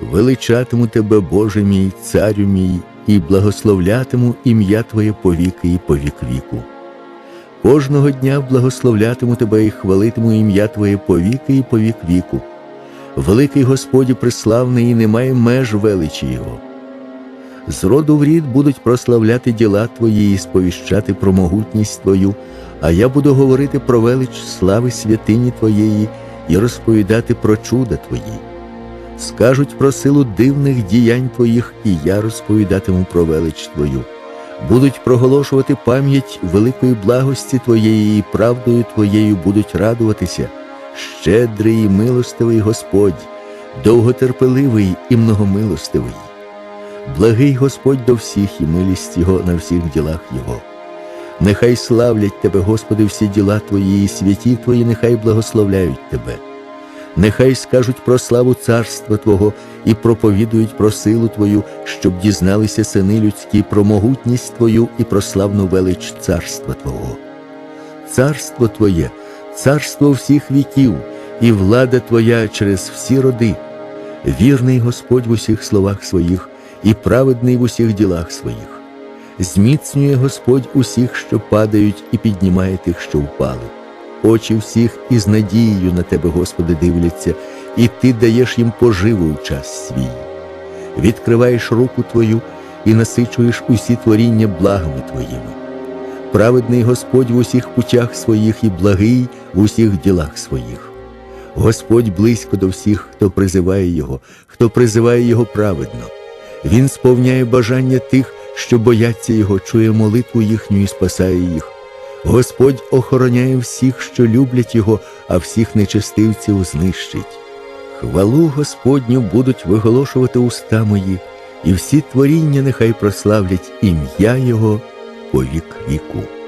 Величатиму тебе, Боже мій, царю мій, і благословлятиму ім'я Твоє повіки і повік віку. Кожного дня благословлятиму тебе і хвалитиму ім'я Твоє повіки і повік віку. Великий Господі преславний і немає меж величі Його. З роду в рід будуть прославляти діла Твої і сповіщати про могутність Твою, а я буду говорити про велич слави святині Твоєї і розповідати про чуда Твої. Скажуть про силу дивних діянь Твоїх, і я розповідатиму про велич Твою. Будуть проголошувати пам'ять великої благості Твоєї і правдою Твоєю будуть радуватися. Щедрий і милостивий Господь, довготерпеливий і многомилостивий. Благий Господь до всіх і милість Його на всіх ділах Його. Нехай славлять Тебе, Господи, всі діла Твої, і святі Твої, нехай благословляють Тебе. Нехай скажуть про славу царства Твого і проповідують про силу Твою, щоб дізналися сини людські про могутність Твою і про славну велич царства Твого. Царство Твоє, царство всіх віків, і влада Твоя через всі роди. Вірний Господь в усіх словах своїх і праведний в усіх ділах своїх. Зміцнює Господь усіх, що падають, і піднімає тих, що впали. Очі всіх із надією на тебе, Господи, дивляться, і Ти даєш їм поживу в час свій. Відкриваєш руку Твою і насичуєш усі творіння благами Твоїми. Праведний Господь в усіх путях своїх і благий в усіх ділах своїх. Господь близько до всіх, хто призиває Його, хто призиває Його праведно. Він сповняє бажання тих, що бояться Його, чує молитву їхню і спасає їх. Господь охороняє всіх, що люблять Його, а всіх нечистивців знищить. Хвалу Господню будуть виголошувати уста мої, і всі творіння нехай прославлять ім'я Його по вік віку.